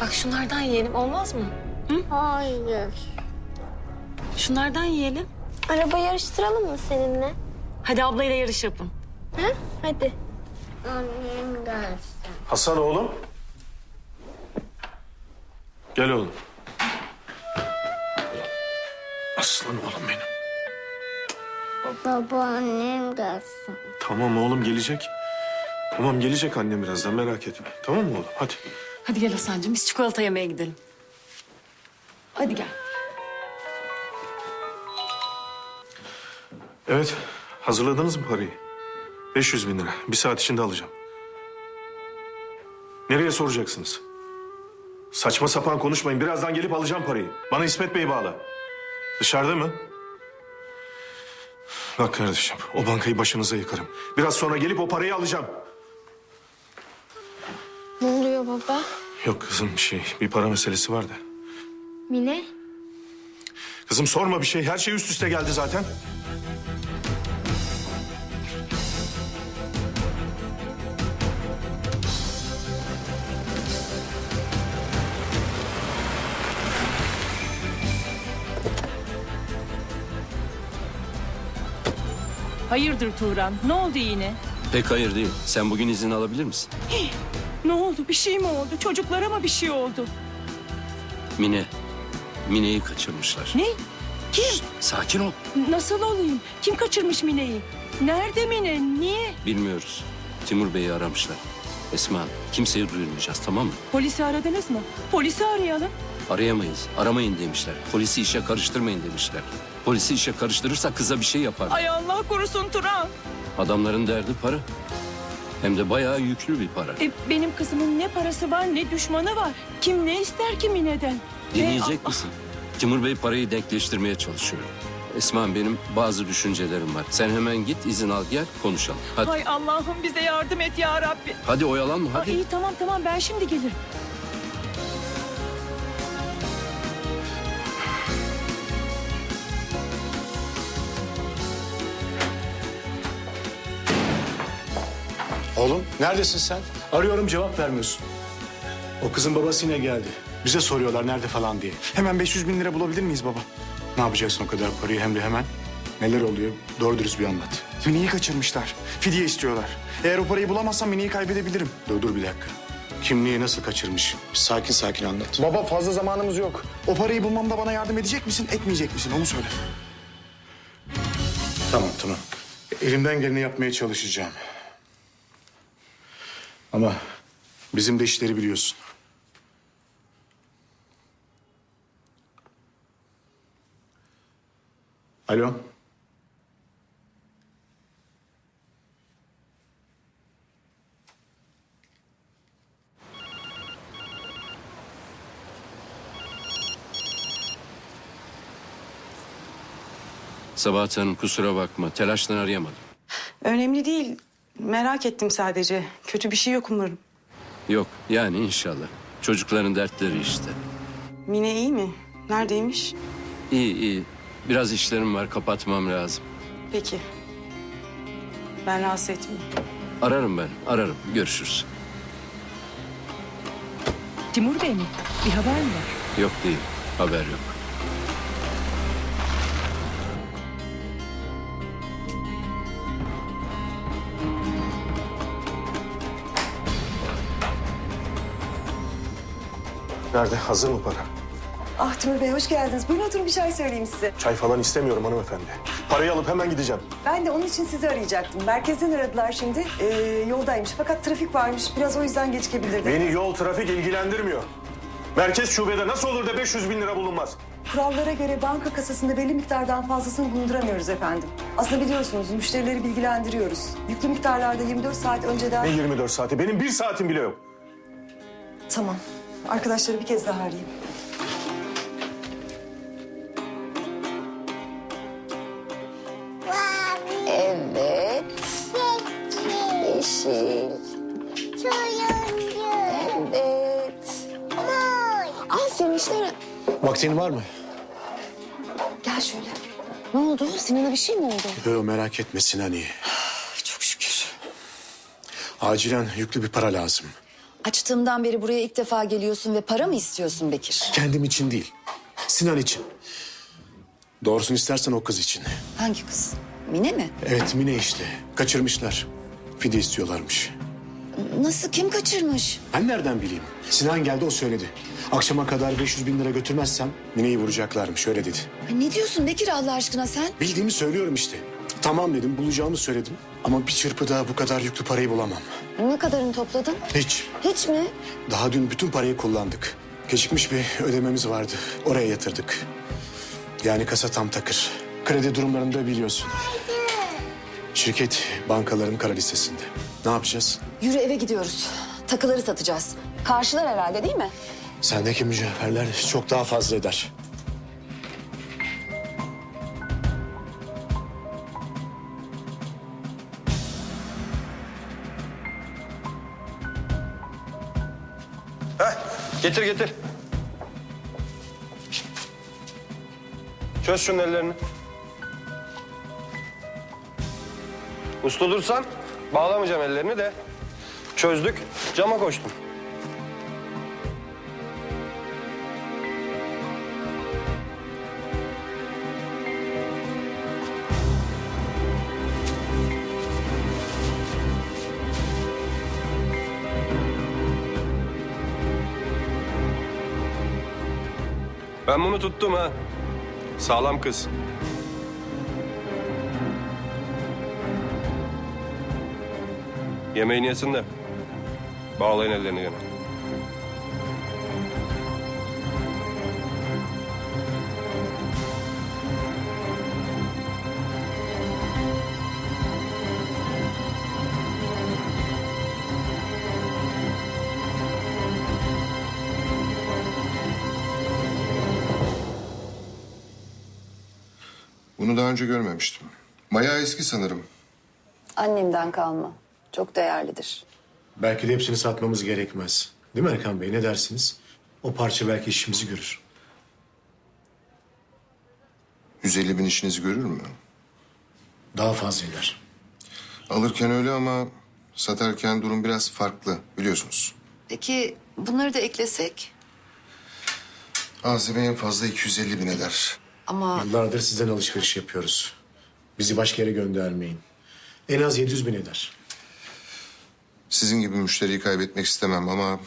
Bak şunlardan yiyelim olmaz mı? Hayır. Şunlardan yiyelim. Araba yarıştıralım mı seninle? Hadi ablayla yarış yapın. Hı? Hadi. Annem gelsin. Hasan oğlum. Gel oğlum. Aslan oğlum benim. Baba annem gelsin. Tamam oğlum gelecek. Tamam gelecek annem birazdan merak etme. Tamam mı oğlum? Hadi. Hadi gel Hasan'cığım biz çikolata yemeye gidelim. Hadi gel. Evet. Hazırladınız mı parayı? 500 bin lira. Bir saat içinde alacağım. Nereye soracaksınız? Saçma sapan konuşmayın. Birazdan gelip alacağım parayı. Bana İsmet Bey bağla. Dışarıda mı? Bak kardeşim, o bankayı başınıza yıkarım. Biraz sonra gelip o parayı alacağım. Baba? Yok kızım bir şey, bir para meselesi var da. Mine? Kızım sorma bir şey, her şey üst üste geldi zaten. Hayırdır Turan? Ne oldu yine? Pek hayır değil. Sen bugün izin alabilir misin? Ne oldu? Bir şey mi oldu? Çocuklara mı bir şey oldu? Mine. Mine'yi kaçırmışlar. Ne? Kim? Sakin ol. Nasıl olayım? Kim kaçırmış Mine'yi? Nerede Mine? Niye? Bilmiyoruz. Timur Bey'i aramışlar. Esma kimseye duyurmayacağız tamam mı? Polisi aradınız mı? Polisi arayalım. Arayamayız. Aramayın demişler. Polisi işe karıştırmayın demişler. Polisi işe karıştırırsa kıza bir şey yapar. Ay Allah korusun Turan. Adamların derdi para. Hem de bayağı yüklü bir para. E, benim kızımın ne parası var ne düşmanı var. Kim ne ister ki Mine'den? Dinleyecek E, misin? Timur Bey parayı denkleştirmeye çalışıyor. Esma benim bazı düşüncelerim var. Sen hemen git izin al gel konuşalım. Hadi. Hay Allah'ım bize yardım et ya Rabbi. Hadi oyalanma Aa, hadi. iyi tamam tamam ben şimdi gelirim. Oğlum neredesin sen? Arıyorum cevap vermiyorsun. O kızın babası yine geldi. Bize soruyorlar nerede falan diye. Hemen 500 bin lira bulabilir miyiz baba? Ne yapacaksın o kadar parayı hem de hemen? Neler oluyor? Doğru dürüst bir anlat. Mine'yi kaçırmışlar. Fidye istiyorlar. Eğer o parayı bulamazsam Mine'yi kaybedebilirim. Dur dur bir dakika. Kimliği nasıl kaçırmış? Sakin sakin anlat. Baba fazla zamanımız yok. O parayı bulmamda bana yardım edecek misin, etmeyecek misin? Onu söyle. Tamam tamam. Elimden geleni yapmaya çalışacağım. Ama bizim de işleri biliyorsun. Alo. Sabahat Hanım kusura bakma. Telaştan arayamadım. Önemli değil. Merak ettim sadece. Kötü bir şey yok umarım. Yok yani inşallah. Çocukların dertleri işte. Mine iyi mi? Neredeymiş? İyi iyi. Biraz işlerim var kapatmam lazım. Peki. Ben rahatsız etmeyeyim. Ararım ben ararım. Görüşürüz. Timur Bey mi? Bir haber mi var? Yok değil. Haber yok. Nerede? Hazır mı para? Ah Timur Bey hoş geldiniz. Buyurun oturun bir çay söyleyeyim size. Çay falan istemiyorum hanımefendi. Parayı alıp hemen gideceğim. Ben de onun için sizi arayacaktım. Merkezden aradılar şimdi. Ee, yoldaymış fakat trafik varmış. Biraz o yüzden gecikebilirdi. Beni yol trafik ilgilendirmiyor. Merkez şubede nasıl olur da 500 bin lira bulunmaz? Kurallara göre banka kasasında belli miktardan fazlasını bulunduramıyoruz efendim. Aslında biliyorsunuz müşterileri bilgilendiriyoruz. Yüklü miktarlarda 24 saat önceden... Ne 24 saati? Benim bir saatim bile yok. Tamam. Arkadaşları bir kez daha arayayım. Evet. Yeşil. Evet. Aferin işte. Vaktin var mı? Gel şöyle. Ne oldu? Sinan'a bir şey mi oldu? Yok merak etme Sinan iyi. Çok şükür. Acilen yüklü bir para lazım. Açtığımdan beri buraya ilk defa geliyorsun ve para mı istiyorsun Bekir? Kendim için değil. Sinan için. Doğrusunu istersen o kız için. Hangi kız? Mine mi? Evet Mine işte. Kaçırmışlar. Fide istiyorlarmış. Nasıl kim kaçırmış? Ben nereden bileyim? Sinan geldi o söyledi. Akşama kadar 500 bin lira götürmezsem Mine'yi vuracaklarmış öyle dedi. Ay, Ne diyorsun Bekir Allah aşkına sen? Bildiğimi söylüyorum işte. Tamam dedim bulacağımı söyledim. Ama bir çırpıda bu kadar yüklü parayı bulamam. Ne kadarını topladın? Hiç. Hiç mi? Daha dün bütün parayı kullandık. Gecikmiş bir ödememiz vardı. Oraya yatırdık. Yani kasa tam takır. Kredi durumlarını da biliyorsun. Şirket bankaların kara listesinde. Ne yapacağız? Yürü eve gidiyoruz. Takıları satacağız. Karşılar herhalde değil mi? Sendeki mücevherler çok daha fazla eder. Getir getir. Çöz şunun ellerini. Uslu dursan bağlamayacağım ellerini de. Çözdük, cama koştum. Ben bunu tuttum ha. Sağlam kız. Yemeğini yesin de. Bağlayın ellerini gene. Bunu daha önce görmemiştim. Bayağı eski sanırım. Annemden kalma. Çok değerlidir. Belki de hepsini satmamız gerekmez. Değil mi Erkan Bey? Ne dersiniz? O parça belki işimizi görür. 150 bin işinizi görür mü? Daha fazla eder. Alırken öyle ama satarken durum biraz farklı biliyorsunuz. Peki bunları da eklesek? Azime en fazla 250 bin eder. Ama Yıllardır sizden alışveriş yapıyoruz. Bizi başka yere göndermeyin. En az 700 bin eder. Sizin gibi müşteriyi kaybetmek istemem ama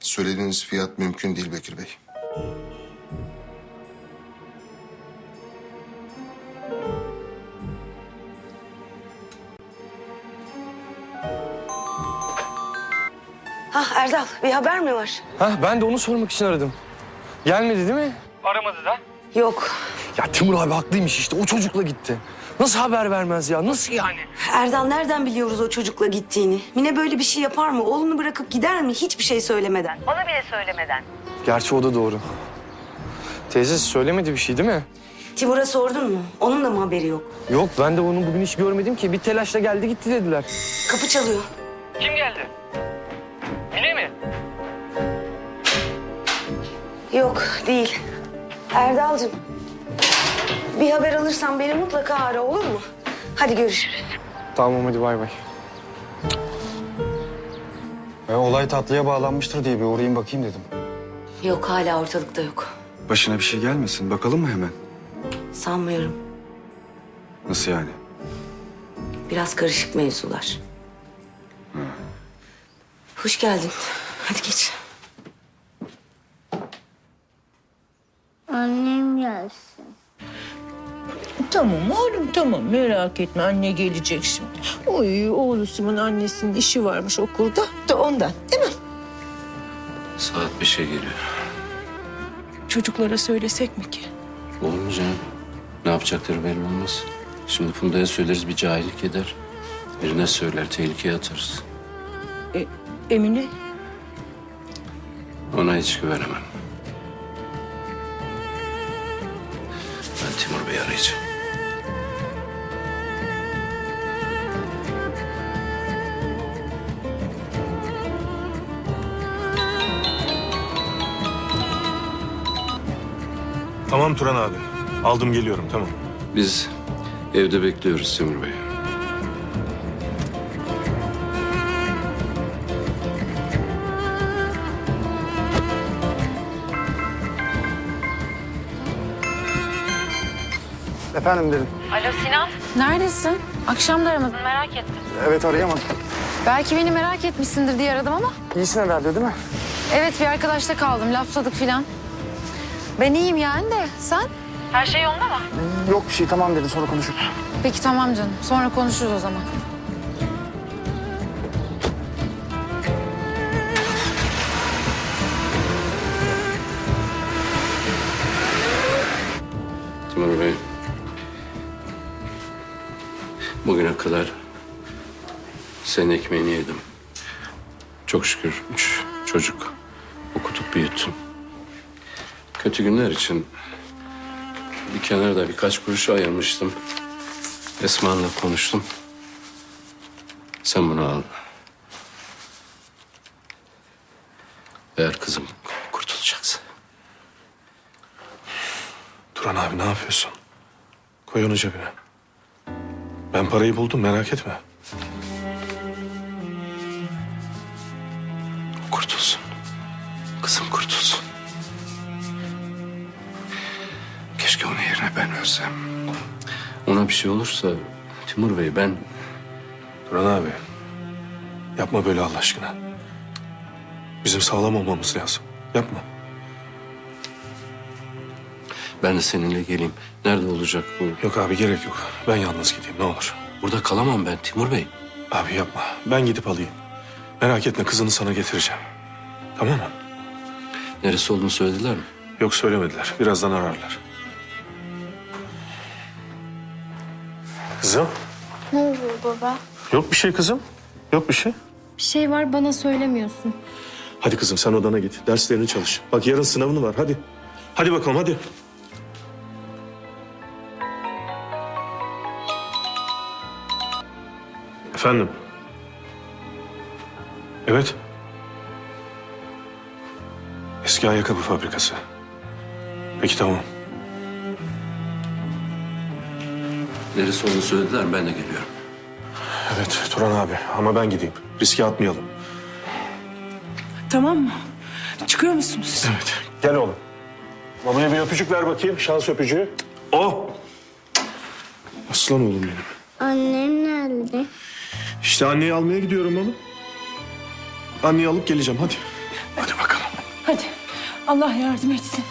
söylediğiniz fiyat mümkün değil Bekir Bey. Hah Erdal bir haber mi var? Hah, ben de onu sormak için aradım. Gelmedi değil mi? Yok. Ya Timur abi haklıymış işte. O çocukla gitti. Nasıl haber vermez ya? Nasıl yani? Erdal nereden biliyoruz o çocukla gittiğini? Mine böyle bir şey yapar mı? Oğlunu bırakıp gider mi? Hiçbir şey söylemeden. Gerçi o da doğru. Teyze söylemedi bir şey değil mi? Timur'a sordun mu? Onun da mı haberi yok? Yok ben de onu bugün hiç görmedim ki. Bir telaşla geldi gitti dediler. Kapı çalıyor. Kim geldi? Mine mi? Yok değil. Erdal'cığım bir haber alırsan beni mutlaka ara olur mu? Hadi görüşürüz. Tamam hadi bay bay. olay tatlıya bağlanmıştır diye bir uğrayayım bakayım dedim. Yok hala ortalıkta yok. Başına bir şey gelmesin. Bakalım mı hemen? Sanmıyorum. Nasıl yani? Biraz karışık mevzular. Hoş geldin. Hadi geç. Tamam oğlum tamam merak etme anne gelecek şimdi. Oy oğlusumun annesinin işi varmış okulda da ondan değil mi? Saat beşe geliyor. Çocuklara söylesek mi ki? Olur mu canım? Ne yapacakları belli olmaz. Şimdi Funda'ya söyleriz bir cahillik eder. Birine söyler tehlikeye atarız. E, Emine Ona hiç güvenemem. Ben Timur Bey'i arayacağım. Tamam Turan abi. Aldım geliyorum tamam. Biz evde bekliyoruz Semir Bey. Efendim dedim. Alo Sinan. Neredesin? Akşam da aramadın merak ettim. Evet arayamadım. Belki beni merak etmişsindir diye aradım ama. İyisin herhalde değil mi? Evet bir arkadaşta kaldım lafladık filan. Ben iyiyim yani de sen? Her şey yolunda mı? Yok bir şey tamam dedi sonra konuşuruz. Peki tamam canım. Sonra konuşuruz o zaman. Timur Bey. Bugüne kadar senin ekmeğini yedim. Çok şükür üç çocuk okutup büyüttüm. Kötü günler için bir kenarda birkaç kuruş ayırmıştım. Esma'nla konuştum. Sen bunu al. Eğer kızım kurtulacaksa. Turan abi ne yapıyorsun? Koy onu cebine. Ben parayı buldum merak etme. Ölsem. Ona bir şey olursa Timur Bey ben Turan abi. Yapma böyle Allah aşkına. Bizim sağlam olmamız lazım. Yapma. ben de seninle geleyim. Nerede olacak bu? Yok abi gerek yok. Ben yalnız gideyim ne olur. Burada kalamam ben Timur Bey. Abi yapma. Ben gidip alayım. Merak etme kızını sana getireceğim. Tamam mı? Neresi olduğunu söylediler mi? Yok söylemediler. Birazdan ararlar. Kızım. Ne oluyor baba? Yok bir şey kızım. Yok bir şey. Bir şey var bana söylemiyorsun. Hadi kızım sen odana git. Derslerini çalış. Bak yarın sınavın var. Hadi. Hadi bakalım hadi. Efendim? Evet. Eski ayakkabı fabrikası. Peki tamam. Neresi olduğunu söylediler mi? Ben de geliyorum. Evet Turan abi ama ben gideyim. Riske atmayalım. Tamam mı? Çıkıyor musunuz? Evet. Gel oğlum. Babaya bir öpücük ver bakayım. Şans öpücüğü. Oh! Aslan oğlum benim. Annem nerede? İşte anneyi almaya gidiyorum oğlum. Anneyi alıp geleceğim hadi. Hadi bakalım. Hadi. Allah yardım etsin.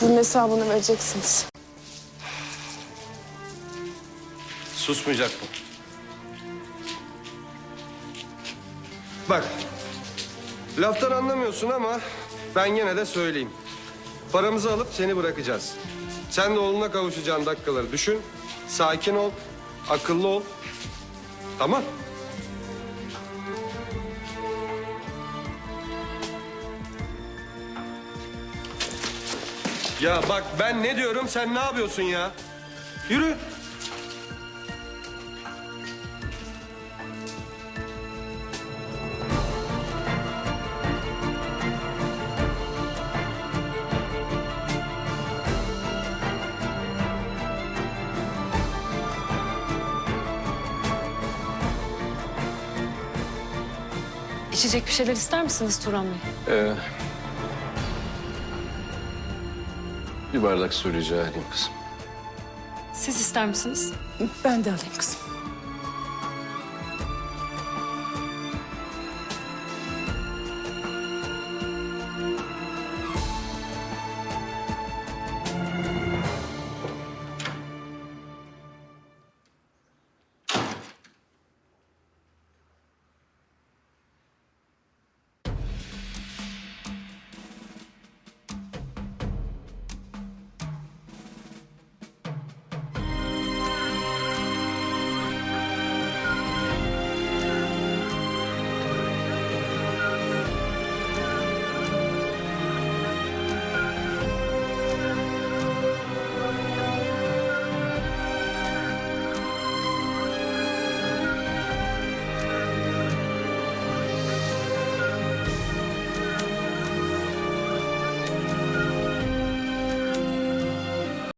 Bunun hesabını vereceksiniz. Susmayacak mı? Bak, laftan anlamıyorsun ama ben gene de söyleyeyim. Paramızı alıp seni bırakacağız. Sen de oğluna kavuşacağın dakikaları düşün. Sakin ol, akıllı ol. Tamam. Ya bak ben ne diyorum sen ne yapıyorsun ya? Yürü. İçecek bir şeyler ister misiniz Turan Bey? Ee, bir bardak su rica edeyim kızım. Siz ister misiniz? Ben de alayım kızım.